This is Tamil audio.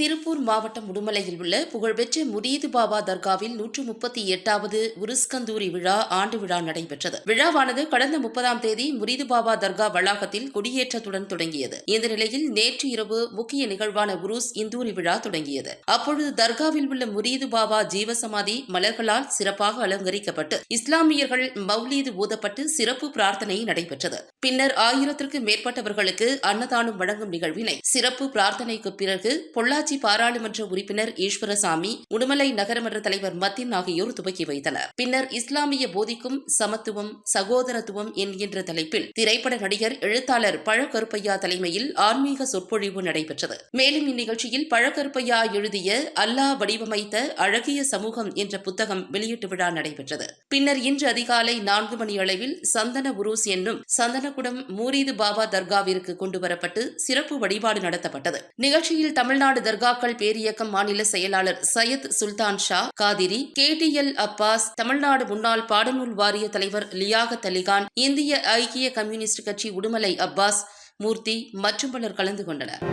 திருப்பூர் மாவட்டம் உடுமலையில் உள்ள புகழ்பெற்ற முரீது பாபா தர்காவில் நூற்று முப்பத்தி எட்டாவது உருஸ்கந்தூரி விழா ஆண்டு விழா நடைபெற்றது. விழாவானது கடந்த முப்பதாம் தேதி முரீது பாபா தர்கா வளாகத்தில் கொடியேற்றத்துடன் தொடங்கியது. இந்த நிலையில் நேற்று இரவு முக்கிய நிகழ்வான உருஸ் இந்தூரி விழா தொடங்கியது. அப்பொழுது தர்காவில் உள்ள முரீது பாபா ஜீவசமாதி மலர்களால் சிறப்பாக அலங்கரிக்கப்பட்டு இஸ்லாமியர்கள் மௌலீது ஊதப்பட்டு சிறப்பு பிரார்த்தனை நடைபெற்றது. பின்னர் ஆயிரத்திற்கும் மேற்பட்டவர்களுக்கு அன்னதானம் வழங்கும் நிகழ்வினை சிறப்பு பிரார்த்தனைக்கு பிறகு பொள்ளாச்சி பாராளுமன்ற உறுப்பினர் ஈஸ்வரசாமி உடுமலை நகரமன்ற தலைவர் மத்தின் ஆகியோர் துவக்கி வைத்தனர். பின்னர் இஸ்லாமிய போதிக்கும் சமத்துவம் சகோதரத்துவம் என்கின்ற தலைப்பில் திரைப்பட நடிகர் எழுத்தாளர் பழக்கருப்பையா தலைமையில் ஆன்மீக சொற்பொழிவு நடைபெற்றது. மேலும் இந்நிகழ்ச்சியில் பழக்கருப்பையா எழுதிய அல்லாஹ் வடிவமைத்த அழகிய சமூகம் என்ற புத்தகம் வெளியீட்டு விழா நடைபெற்றது. பின்னர் இன்று அதிகாலை நான்கு மணி அளவில் சந்தன உருஸ் என்னும் சந்தனகுடம் மூரீது பாபா தர்காவிற்கு கொண்டுவரப்பட்டு சிறப்பு வழிபாடு நடத்தப்பட்டது. நிகழ்ச்சியில் தமிழ்நாடு தர்காக்கள் பேரியக்கம் மாநில செயலாளர் சையத் சுல்தான் ஷா காதிரி கேடிஎல் அப்பாஸ் தமிழ்நாடு முன்னாள் பாடநூல் வாரிய தலைவர் லியாகத் அலிகான் இந்திய ஐக்கிய கம்யூனிஸ்ட் கட்சி உடுமலை அப்பாஸ் மூர்த்தி மற்றும் பலர் கலந்து கொண்டனர்.